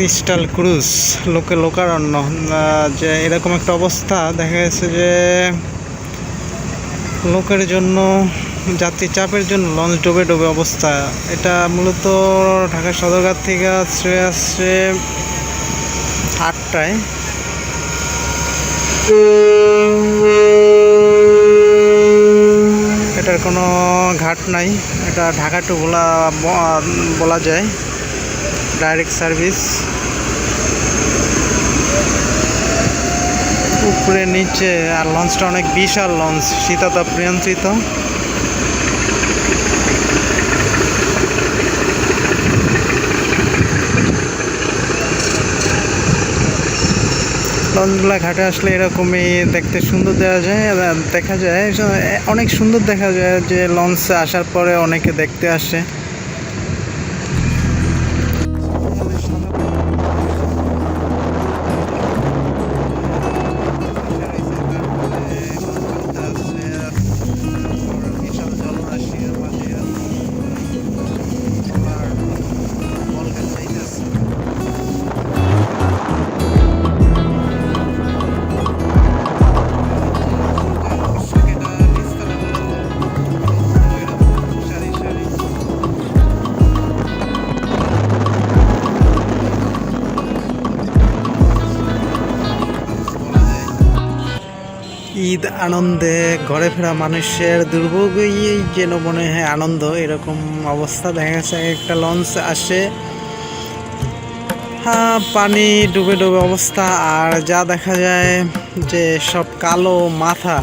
Crystal cruise, লোকে লোকারণ্য। যে এরকম একটা অবস্থা, দেখা গেছে যে লোকের জন্য যাত্রী চাপের জন্য লঞ্চ ডুবে ডুবে অবস্থা। এটা মূলত ঢাকা সদরঘাট থেকে আসছে আসছে আটটায়। এটার কোনো ঘাট নাই। এটা ঢাকা টু বলা বলা যায়। ডাইরেক্ট সার্ভিস উপরে নিচে আর লঞ্চটা অনেক বিশাল লঞ্চ, শীতাতাপ নিয়ন্ত্রিত। লঞ্চগুলো ঘাটে আসলে এরকমই দেখতে সুন্দর দেখা যায় দেখা যায়, অনেক সুন্দর দেখা যায় যে লঞ্চ আসার পরে অনেকে দেখতে আসে। ঈদ আনন্দে ঘরে ফেরা মানুষের দুর্ভোগই যেন মনে হয় আনন্দ। এরকম অবস্থা দেখা গেছে একটা লঞ্চ আসে। হ্যাঁ পানি ডুবে ডুবে অবস্থা। আর যা দেখা যায় যে সব কালো মাথা,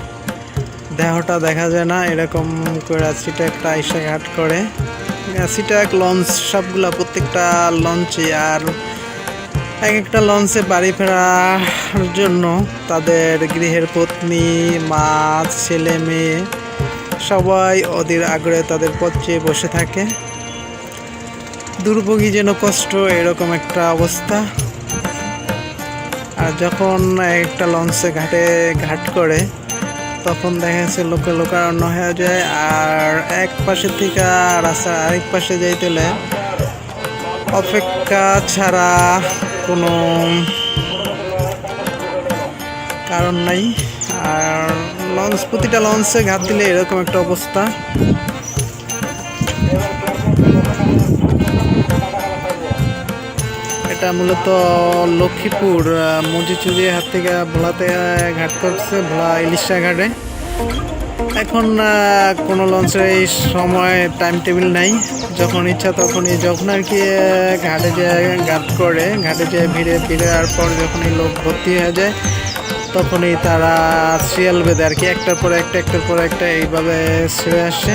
দেহটা দেখা যায় না। এরকম করে সিটা একটা আইসা ঘাট করে। সিটা এক লঞ্চ, সবগুলা প্রত্যেকটা লঞ্চে আর এক একটা লঞ্চে বাড়ি ফেরার জন্য তাদের গৃহের পত্নী, মা, ছেলে, মেয়ে সবাই অধীর আগ্রহে তাদের পথ বসে থাকে। দুর্ভোগী যেন কষ্ট, এরকম একটা অবস্থা। আর যখন একটা লঞ্চে ঘাটে ঘাট করে, তখন দেখা যাচ্ছে লোকে লোকারণ্য হয়ে যায়। আর এক পাশে থেকে রাস্তার আরেক পাশে যাইতেলে অপেক্ষা ছাড়া কোনো কারণ নাই। আর লঞ্চ প্রতিটা লঞ্চে ঘাট দিলে এরকম একটা অবস্থা। এটা মূলত লক্ষ্মীপুর আহ, মজিচুরি হাত থেকে ভোলাতে ঘাট করছে ভোলা ইলিশা ঘাটে। এখন কোনো লঞ্চের এই সময় টাইম টেবিল নাই। যখন ইচ্ছা তখনই যখন আর কি ঘাটে যায় ঘাট করে, ঘাটে যায় ভিড়ে ভিড়ে আর পর যখন এই লোক ভর্তি হয়ে যায়, তখনই তারা সিরিয়াল বেঁধে আর কি, একটার পর একটা, একটার পর একটা এইভাবে ছেড়ে আসে।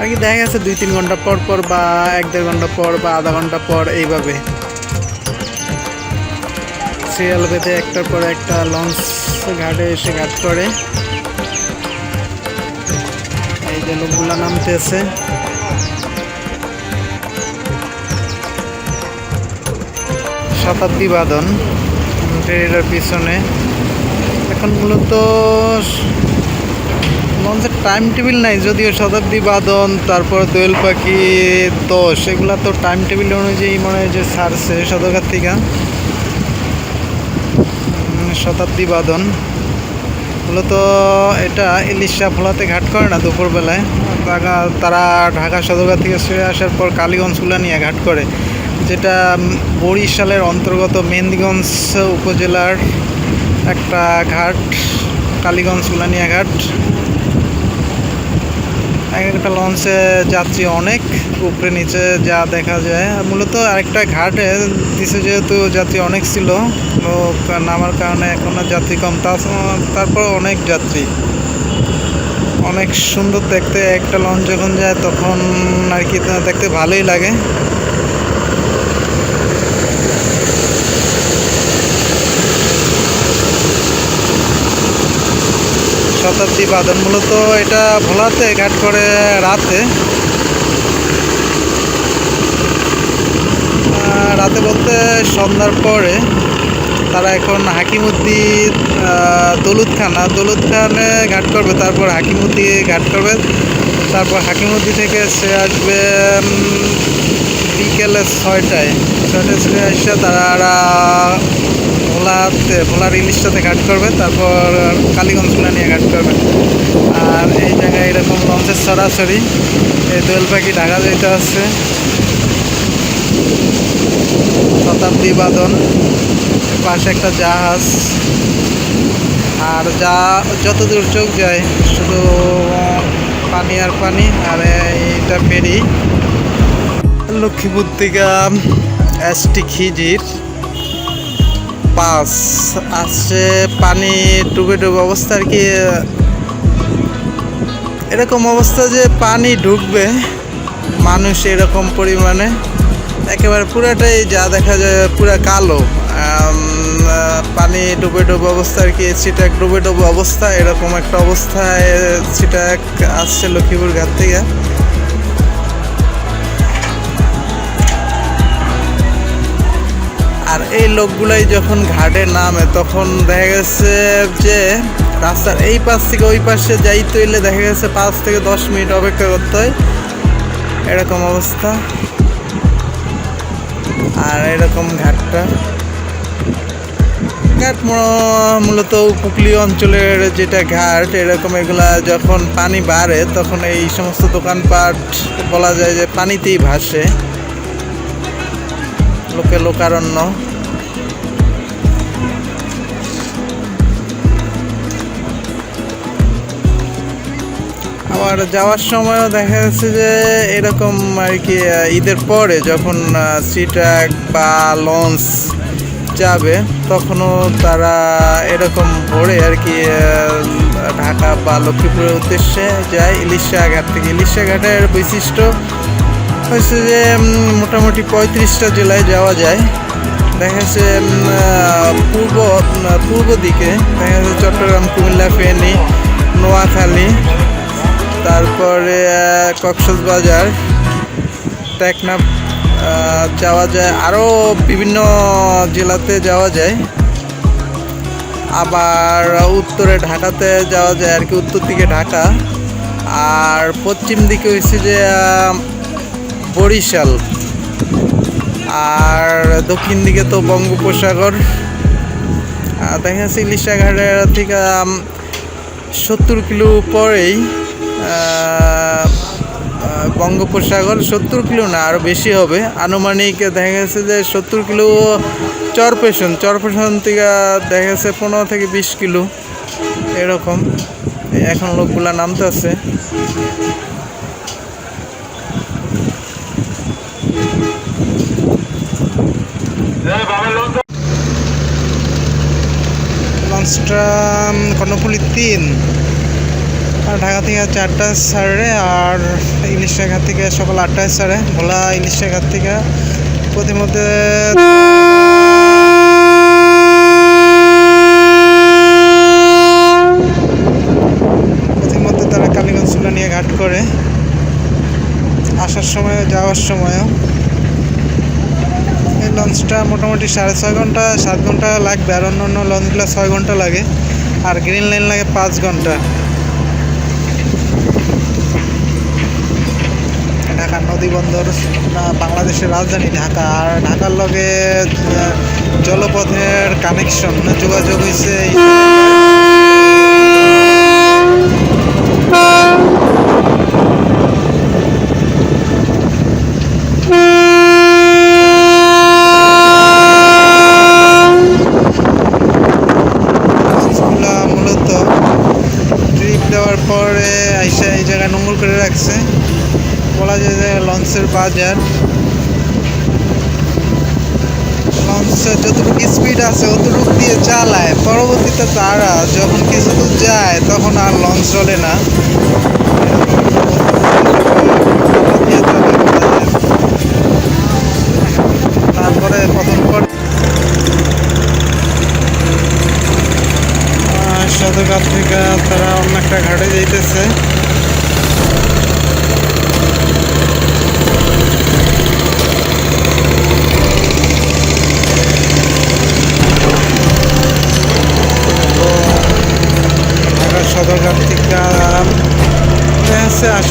আর কি দেখা গেছে দুই তিন ঘণ্টা পর পর বা এক দেড় ঘণ্টা পর বা আধা ঘণ্টা পর এইভাবে। সিরিয়াল বেঁধে একটার পর একটা লঞ্চ ঘাটে এসে ঘাট করে। যে লোকগুলা নামতেছে। শতাব্দী বাদন ট্রেনের পিছনে। এখন মূলত লঞ্চের টাইম টেবিল নাই, যদিও শতাব্দী বাদন, তারপর দোয়েল পাখি দশ এগুলা তো টাইম টেবিল অনুযায়ী মনে হয় যে ছাড়ছে, সদরঘাট শতাব্দী বাদন। মূলত এটা ইলিশা ভোলাতে ঘাট করে না দুপুরবেলায়। তারা- ঢাকা সদরঘাট থেকে ছেড়ে আসার পর কালীগঞ্জ নিয়ে ঘাট করে, যেটা বরিশালের অন্তর্গত মেহেন্দিগঞ্জ উপজেলার একটা ঘাট, কালীগঞ্জ, উলানিয়া ঘাট। এক একটা লঞ্চে যাত্রী অনেক, উপরে নিচে যা দেখা যায়। মূলত আরেকটা ঘাটে দিছে যেহেতু যাত্রী অনেক ছিল নামার কারণে এখন যাত্রী কম। তারপর অনেক যাত্রী। অনেক সুন্দর দেখতে একটা লঞ্চ যখন যায় তখন আর কি দেখতে ভালোই লাগে। শতাব্দী বাদন। মূলত এটা ভোলাতে ঘাট করে রাতে রাতে বলতে সন্ধ্যার পরে তারা এখন হাকিমুদ্দিন দলুদ খান। আর দলুদ খানে ঘাট করবে, তারপর হাকিমুদ্দি ঘাট করবে। তারপর হাকিমুদ্দি থেকে সে আসবে বিকেলে ছয়টায়। ছয়টায় সে আসছে তারা ভোলাতে ভোলার ইলিশটাতে ঘাট করবে, তারপর কালীগঞ্জগুলো নিয়ে ঘাট করবে। আর এই জায়গায় এরকম লঞ্চের সরাসরি, এই দোয়েল পাখি ঢাকা যেতে আছে, শতাব্দী বাদন পাশে একটা জাহাজ। আর যা, যত দূর চোখ যায়, শুধু পানি আর পানি, আর এইটা ফেরি। লক্ষ্মীপুর থেকে এসটি খিজির। পাস আসছে, পানি ডুবে ডুবে অবস্থা আর কি, এরকম অবস্থা যে পানি ঢুকবে মানুষ এরকম পরিমাণে, একেবারে পুরাটাই যা দেখা যায় পুরা কালো পানি ডুবে ডুবে অবস্থা আর কি সিটাক ডুবে ডুবে অবস্থা, এরকম একটা অবস্থায় সিটাক আসছে লক্ষ্মীপুর ঘাট থেকে। আর এই লোকগুলাই যখন ঘাটে নামে, তখন দেখা গেছে যে রাস্তার এই পাশ থেকে ওই পাশে যাইতে হইলে দেখা গেছে পাঁচ থেকে দশ মিনিট অপেক্ষা করতে হয়। এরকম অবস্থা। আর এরকম ঘাটটা। ঘাট মূলত উপকূলীয় অঞ্চলের যেটা ঘাট, এরকম এগুলা যখন পানি বাড়ে, তখন এই সমস্ত দোকানপাট বলা যায় যে পানিতেই ভাসে। লোকে লোকারণ্য। আবার যাওয়ার সময়ও দেখা যাচ্ছে যে এরকম আর কি ঈদের পরে যখন সিট্রাক বা লঞ্চ যাবে, তখনও তারা এরকম ভোরে আর কি ঢাকা বা লক্ষ্মীপুরের উদ্দেশ্যে যায় ইলিশা ঘাট থেকে। ইলিশা ঘাটের বৈশিষ্ট্য হচ্ছে যে মোটামুটি পঁয়ত্রিশটা জেলায় যাওয়া যায়। দেখা যাচ্ছে পূর্ব পূর্ব দিকে, দেখা যাচ্ছে চট্টগ্রাম, কুমিল্লা, ফেনী, নোয়াখালী, তারপরে কক্সবাজার, টেকনাফ যাওয়া যায়। আরও বিভিন্ন জেলাতে যাওয়া যায়। আবার উত্তরে ঢাকাতে যাওয়া যায় আর কি, উত্তর দিকে ঢাকা। আর পশ্চিম দিকে হচ্ছে যে বরিশাল। আর দক্ষিণ দিকে তো বঙ্গোপসাগর। দেখা যাচ্ছে ইলিশা ঘাটের থেকে সত্তর কিলো পরেই বঙ্গোপসাগর সত্তর কিলো না আরও বেশি হবে। আনুমানিক দেখা গেছে যে সত্তর কিলো চরপেশন চরপেশন থেকে দেখা গেছে পনেরো থেকে বিশ কিলো, এরকম। এখন লোকগুলা নামতে আছে লঞ্চটা কর্ণফুলি তিন। আর ঢাকা থেকে হচ্ছে চারটা সাড়ে আর ইলিশ ঘাট থেকে সকাল আটটায় সাড়ে ভোলা ইলিশ ঘাট থেকে প্রতিমধ্যে প্রতিমধ্যে তারা কালীগঞ্জ চুলা নিয়ে ঘাট করে। আসার সময়, যাওয়ার সময়ও লঞ্চটা মোটামুটি সাড়ে ছয় ঘণ্টা, সাত ঘণ্টা লাগবে, আর অন্য অন্য লঞ্চগুলো ছয় ঘণ্টা লাগে। আর গ্রিন লাইন লাগে পাঁচ ঘণ্টা। ঢাকা নদী বন্দর বাংলাদেশের রাজধানী ঢাকা। আর ঢাকার লগে জলপথের কানেকশন যোগাযোগ হয়েছে এই- লঞ্চগুলা মূলত ট্রিপ দেওয়ার পরে আইসা এই জায়গায় রাখছে বলা যায় যে লঞ্চের বাজার। লঞ্চের যতটুকু স্পিড আছে, অতটুকু দিয়ে চালায়। পরবর্তীতে তারা যখন কিছু দূর যায়, তখন আর লঞ্চ চলে না। তারপরে প্রথম পর সদরঘাট থেকে তারা অন্য একটা ঘাটে যাইতেছে।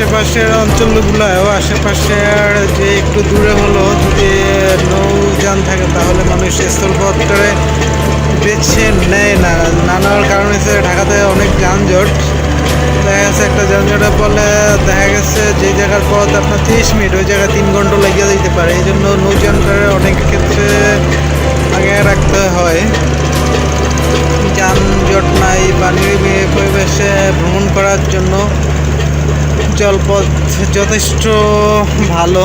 আশেপাশের অঞ্চলগুলোও আশেপাশের যে একটু দূরে হলো, যদি নৌযান থাকে তাহলে মানুষ স্থলপথ করে বেছে নেয় না। নানার কারণ হচ্ছে ঢাকাতে অনেক যানজট। দেখা গেছে একটা যানজটে বলে দেখা গেছে যে জায়গার পথ আপনার তিরিশ মিনিট, ওই জায়গায় তিন ঘণ্টা লেগে যেতে পারে। এই জন্য নৌযান করে অনেক ক্ষেত্রে আগে রাখতে হয়। যানজট নাই বা পরিবেশে ভ্রমণ করার জন্য জলপথ যথেষ্ট ভালো।